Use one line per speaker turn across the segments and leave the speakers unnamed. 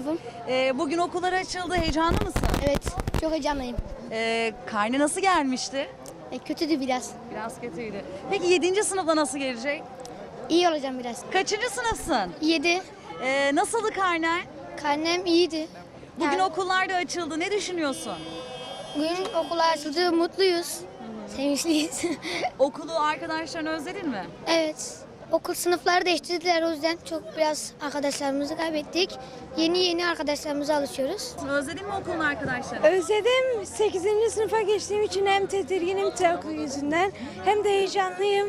7. sınıfım.
Ee, bugün okullar açıldı. Heyecanlı mısın?
Evet. Çok heyecanlıyım.
Ee, karne nasıl gelmişti?
E, kötüydü biraz.
Biraz kötüydü. Peki 7. sınıfta nasıl gelecek?
İyi olacağım biraz.
Kaçıncı sınıfsın?
7.
Ee, nasıldı karnen?
Karnem iyiydi.
Bugün
Yani-
okullar da açıldı. Ne düşünüyorsun?
Bugün okullar açıldı. Mutluyuz. Sevinçliyiz.
Okulu, arkadaşlarını özledin mi?
evet. Okul sınıfları değiştirdiler o yüzden çok biraz arkadaşlarımızı kaybettik. Yeni yeni arkadaşlarımıza alışıyoruz.
Özledin mi okulun arkadaşlarını?
Özledim. 8. sınıfa geçtiğim için hem tedirginim TEOK yüzünden hem de heyecanlıyım.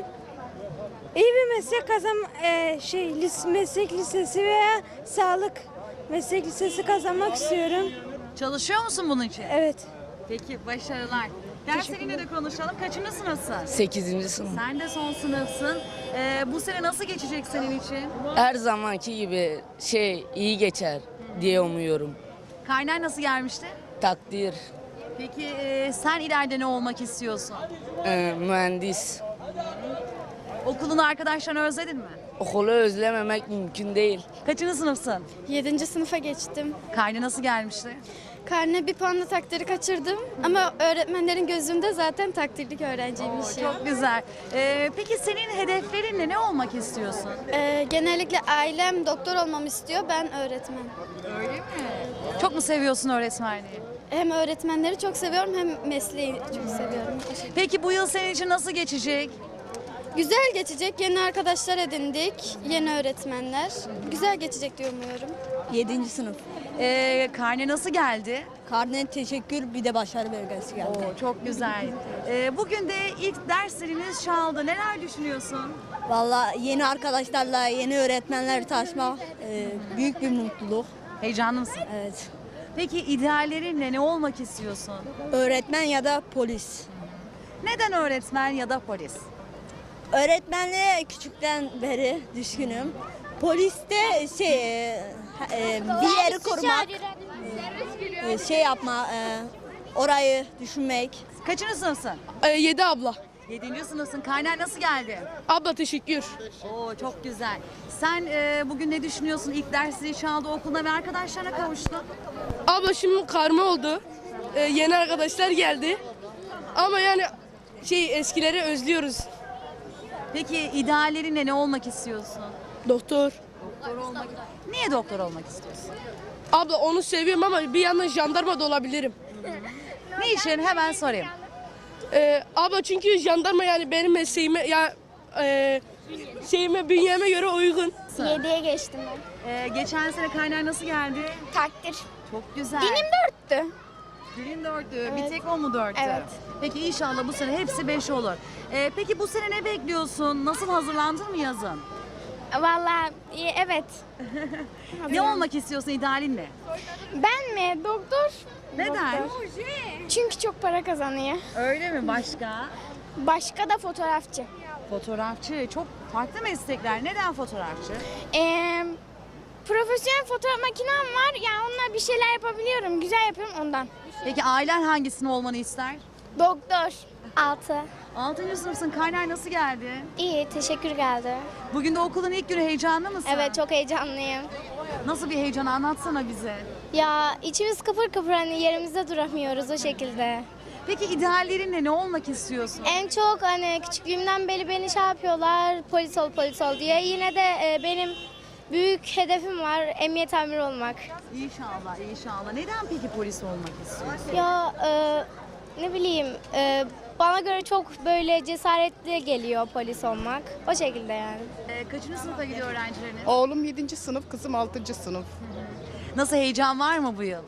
İyi bir meslek kazan e, şey lis, meslek lisesi veya sağlık meslek lisesi kazanmak istiyorum.
Çalışıyor musun bunun için?
Evet.
Peki başarılar. Gel seninle de konuşalım. Kaçıncı sınıfsın?
8. sınıf.
Sen de son sınıfsın. Ee, bu sene nasıl geçecek senin için?
Her zamanki gibi şey iyi geçer diye umuyorum.
Karnen nasıl gelmişti?
Takdir,
Peki e, sen ileride ne olmak istiyorsun?
e, mühendis.
Okulun arkadaşlarını özledin mi?
Okulu özlememek mümkün değil.
Kaçıncı sınıfsın?
7. sınıfa geçtim.
Karne nasıl gelmişti?
Karne bir puanla takdiri kaçırdım ama öğretmenlerin gözünde zaten takdirlik öğrenciymişim.
Çok güzel. Ee, peki senin hedeflerin ne? Ne olmak istiyorsun?
Ee, genellikle ailem doktor olmamı istiyor, ben öğretmen.
Öyle mi? Çok mu seviyorsun öğretmenliği?
Hem öğretmenleri çok seviyorum hem mesleği çok seviyorum.
Peki bu yıl senin için nasıl geçecek?
Güzel geçecek, yeni arkadaşlar edindik, yeni öğretmenler. Güzel geçecek diye umuyorum.
7. sınıf.
Ee, karne nasıl geldi?
Karne teşekkür bir de başarı belgesi geldi.
Oo, çok güzel. Ee, bugün de ilk dersleriniz çaldı. Neler düşünüyorsun?
Valla yeni arkadaşlarla, yeni öğretmenler tanışmak e, büyük bir mutluluk.
Heyecanlı mısın?
Evet.
Peki ideallerin ne? Ne olmak istiyorsun?
Öğretmen ya da polis.
Neden öğretmen ya da polis?
Öğretmenliğe küçükten beri düşkünüm. Poliste şey e, e, bir yeri kurmak, e, şey yapma, e, orayı düşünmek.
Kaçıncı sınıfsın?
7 abla.
Yedinci sınıfsın. Karnen nasıl geldi?
Abla teşekkür.
Oo çok güzel. Sen e, bugün ne düşünüyorsun? İlk dersleri çaldı okulda ve arkadaşlarına kavuştun.
Abla şimdi karma oldu. Ee, yeni arkadaşlar geldi. Ama yani şey eskileri özlüyoruz.
Peki ideallerin ne? Olmak istiyorsun?
Doktor.
Doktor olmak. Niye doktor olmak istiyorsun?
Abla onu seviyorum ama bir yandan jandarma da olabilirim.
Ne için? Hemen sorayım.
Ee, abla çünkü jandarma yani benim mesleğime ya e, şeyime bünyeme göre uygun.
7'ye geçtim ben.
Ee, geçen sene karnen nasıl geldi?
Takdir.
Çok güzel.
Dinim 4'tü.
Dilin dörttü. Bir tek o mu dörttü?
Evet.
Peki inşallah bu sene hepsi beş olur. Ee, peki bu sene ne bekliyorsun? Nasıl hazırlandın mı yazın?
Vallahi iyi, evet.
Ne olmak istiyorsun? İdealin ne?
Ben mi? Doktor.
Neden?
Çünkü çok para kazanıyor.
Öyle mi? Başka?
Başka da fotoğrafçı.
Fotoğrafçı. Çok farklı meslekler. Neden fotoğrafçı?
Ee, profesyonel fotoğraf makinem var. Yani onunla bir şeyler yapabiliyorum. Güzel yapıyorum ondan.
Peki ailen hangisini olmanı ister?
Doktor. 6.
Altıncı sınıfsın. Karnen nasıl geldi?
İyi, teşekkür geldi.
Bugün de okulun ilk günü heyecanlı mısın?
Evet, çok heyecanlıyım.
Nasıl bir heyecan anlatsana bize.
Ya içimiz kıpır kıpır hani yerimizde duramıyoruz o şekilde.
Peki ideallerin ne? Ne olmak istiyorsun?
En çok hani küçüklüğümden beri beni şey yapıyorlar polis ol polis ol diye. Yine de e, benim büyük hedefim var emniyet amiri olmak.
İnşallah, inşallah. Neden peki polis olmak istiyorsun?
Ya e, ne bileyim e, bana göre çok böyle cesaretli geliyor polis olmak. O şekilde yani.
Ee, kaçıncı sınıfa gidiyor öğrencileriniz?
Oğlum 7. sınıf, kızım 6. sınıf.
Nasıl heyecan var mı bu yıl?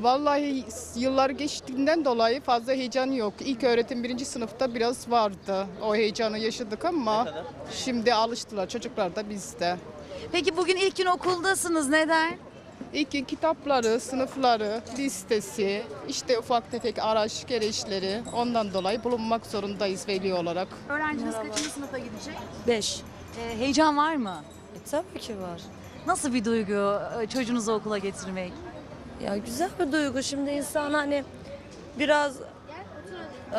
Vallahi yıllar geçtiğinden dolayı fazla heyecan yok. İlk öğretim birinci sınıfta biraz vardı. O heyecanı yaşadık ama şimdi alıştılar çocuklar da biz de.
Peki bugün ilk gün okuldasınız. Neden?
İlk gün kitapları, sınıfları, listesi, işte ufak tefek araç gereçleri ondan dolayı bulunmak zorundayız veli olarak.
Öğrenciniz kaçıncı sınıfa gidecek?
5.
Ee, heyecan var mı?
tabii ki var.
Nasıl bir duygu e, çocuğunuzu okula getirmek?
Ya güzel bir duygu. Şimdi insan hani biraz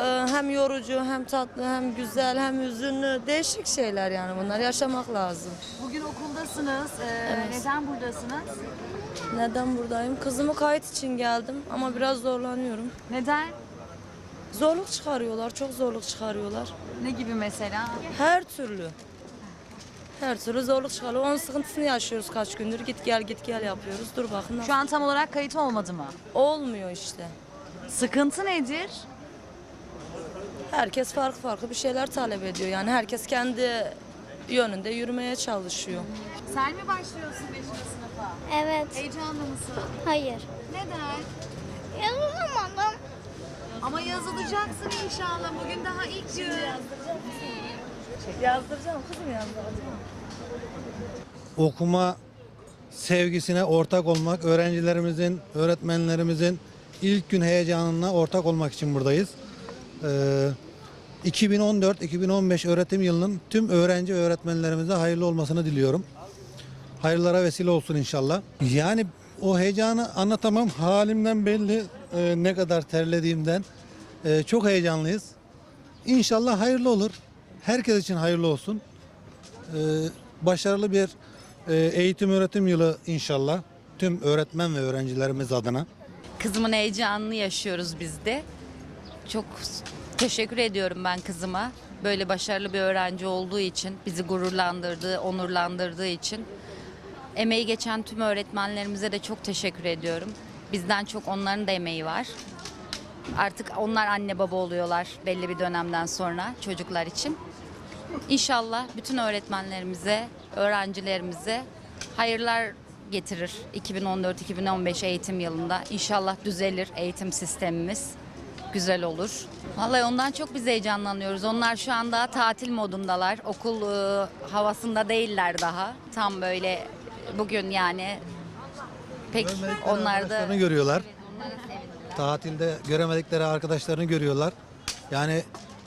hem yorucu hem tatlı hem güzel hem hüzünlü değişik şeyler yani bunlar yaşamak lazım.
Bugün okuldasınız. Ee, Neden buradasınız?
Neden buradayım? Kızımı kayıt için geldim ama biraz zorlanıyorum.
Neden?
Zorluk çıkarıyorlar, çok zorluk çıkarıyorlar.
Ne gibi mesela?
Her türlü. Her türlü zorluk çıkarıyor. Onun sıkıntısını yaşıyoruz kaç gündür. Git gel git gel yapıyoruz. Dur bakın.
Şu an tam olarak kayıt olmadı mı?
olmuyor işte.
Sıkıntı nedir?
Herkes farklı farklı bir şeyler talep ediyor. Yani herkes kendi yönünde yürümeye çalışıyor.
Sen mi başlıyorsun 5. sınıfa?
Evet.
Heyecanlı mısın?
Hayır.
Neden?
Yazılamadım.
Ama yazılacaksın inşallah. Bugün daha ilk gün.
Yazdıracağım kızım yazdıracağım.
okuma sevgisine ortak olmak, öğrencilerimizin, öğretmenlerimizin ilk gün heyecanına ortak olmak için buradayız. Ee, 2014-2015 öğretim yılının tüm öğrenci öğretmenlerimize hayırlı olmasını diliyorum. Hayırlara vesile olsun inşallah. Yani o heyecanı anlatamam. Halimden belli e, ne kadar terlediğimden. E, çok heyecanlıyız. İnşallah hayırlı olur. Herkes için hayırlı olsun. Ee, başarılı bir e, eğitim öğretim yılı inşallah tüm öğretmen ve öğrencilerimiz adına.
Kızımın heyecanını yaşıyoruz biz de. Çok teşekkür ediyorum ben kızıma. Böyle başarılı bir öğrenci olduğu için, bizi gururlandırdığı, onurlandırdığı için. Emeği geçen tüm öğretmenlerimize de çok teşekkür ediyorum. Bizden çok onların da emeği var. Artık onlar anne baba oluyorlar belli bir dönemden sonra çocuklar için. İnşallah bütün öğretmenlerimize, öğrencilerimize hayırlar getirir 2014-2015 eğitim yılında. İnşallah düzelir eğitim sistemimiz. Güzel olur. Vallahi ondan çok biz heyecanlanıyoruz. Onlar şu anda tatil modundalar. Okul e, havasında değiller daha. Tam böyle bugün yani pek
Görmedikleri
onlar da
arkadaşlarını görüyorlar. Tatilde göremedikleri arkadaşlarını görüyorlar. Yani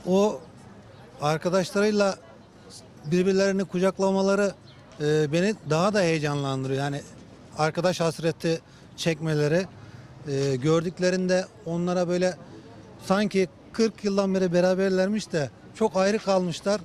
o arkadaşlarıyla birbirlerini kucaklamaları e, beni daha da heyecanlandırıyor. Yani arkadaş hasreti çekmeleri e, gördüklerinde onlara böyle sanki 40 yıldan beri beraberlermiş de çok ayrı kalmışlar.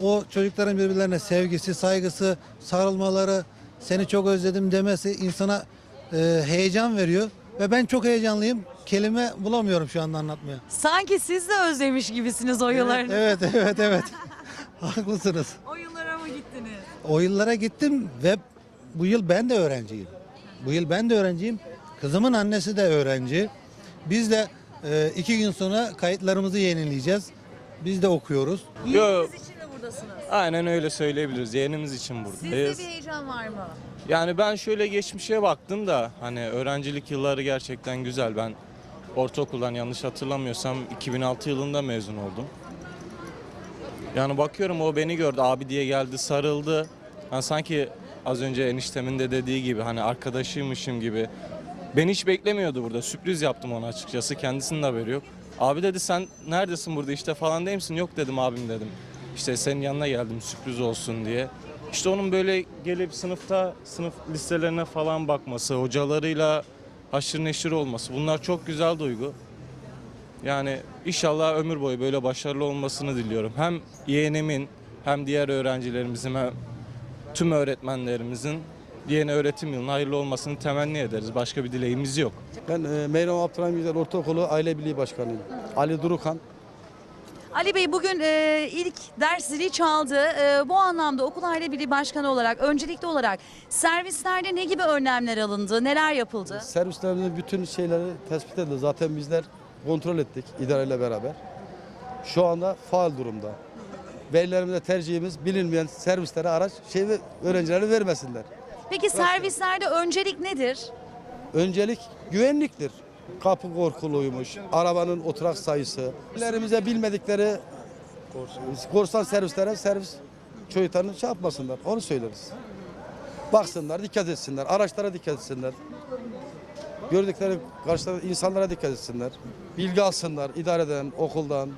O çocukların birbirlerine sevgisi, saygısı, sarılmaları, seni çok özledim demesi insana e, heyecan veriyor. Ve ben çok heyecanlıyım. Kelime bulamıyorum şu anda anlatmaya.
Sanki siz de özlemiş gibisiniz o yıllarını.
Evet, evet, evet. Haklısınız.
O yıllara mı gittiniz?
O yıllara gittim ve bu yıl ben de öğrenciyim. Bu yıl ben de öğrenciyim. Kızımın annesi de öğrenci. Biz de e, iki gün sonra kayıtlarımızı yenileyeceğiz. Biz de okuyoruz.
Yok.
Siz için mi buradasınız?
Aynen öyle söyleyebiliriz. Yeğenimiz için
Sizde
buradayız.
bir heyecan var mı?
Yani ben şöyle geçmişe baktım da hani öğrencilik yılları gerçekten güzel. Ben ortaokuldan yanlış hatırlamıyorsam 2006 yılında mezun oldum. Yani bakıyorum o beni gördü abi diye geldi sarıldı. Yani sanki az önce eniştemin de dediği gibi hani arkadaşıymışım gibi. Beni hiç beklemiyordu burada. Sürpriz yaptım ona açıkçası. Kendisinin de haberi yok. Abi dedi sen neredesin burada işte falan değil misin? Yok dedim abim dedim. İşte senin yanına geldim sürpriz olsun diye. İşte onun böyle gelip sınıfta sınıf listelerine falan bakması, hocalarıyla haşır neşir olması bunlar çok güzel duygu. Yani inşallah ömür boyu böyle başarılı olmasını diliyorum. Hem yeğenimin hem diğer öğrencilerimizin hem tüm öğretmenlerimizin yeni öğretim yılının hayırlı olmasını temenni ederiz. Başka bir dileğimiz yok.
Ben e, Meyrem Abdurrahim Güzel Ortaokulu Aile Birliği Başkanıyım. Ali Durukan.
Ali Bey bugün e, ilk ders zili çaldı. E, bu anlamda okul aile birliği başkanı olarak öncelikli olarak servislerde ne gibi önlemler alındı, neler yapıldı?
Servislerimizin bütün şeyleri tespit edildi. Zaten bizler kontrol ettik idareyle beraber. Şu anda faal durumda. Velilerimize tercihimiz bilinmeyen servislere araç şey ve öğrencileri vermesinler.
Peki servislerde öncelik nedir?
Öncelik güvenliktir. Kapı korkuluymuş, arabanın oturak sayısı. Velilerimize bilmedikleri korsan servislere servis çocuklarını şey yapmasınlar. Onu söyleriz. Baksınlar, dikkat etsinler. Araçlara dikkat etsinler. Gördükleri karşıda insanlara dikkat etsinler. Bilgi alsınlar idareden, okuldan.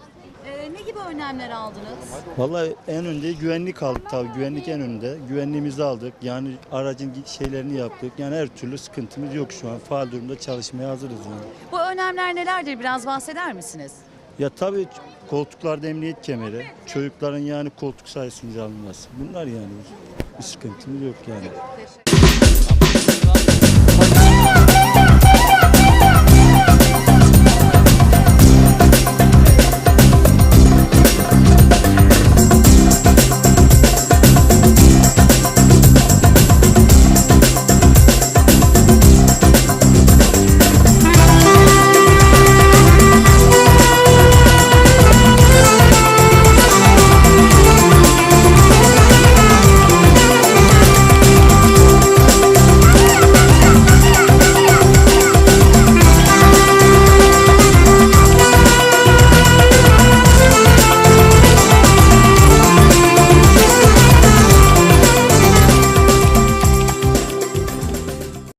E, ne gibi önlemler aldınız?
Vallahi en önce güvenlik aldık tabii güvenlik en önde. Güvenliğimizi aldık yani aracın şeylerini yaptık. Yani her türlü sıkıntımız yok şu an. Faal durumda çalışmaya hazırız yani.
Bu önlemler nelerdir biraz bahseder misiniz?
Ya tabii koltuklarda emniyet kemeri, çocukların yani koltuk sayısının alınması. Bunlar yani bir sıkıntımız yok yani.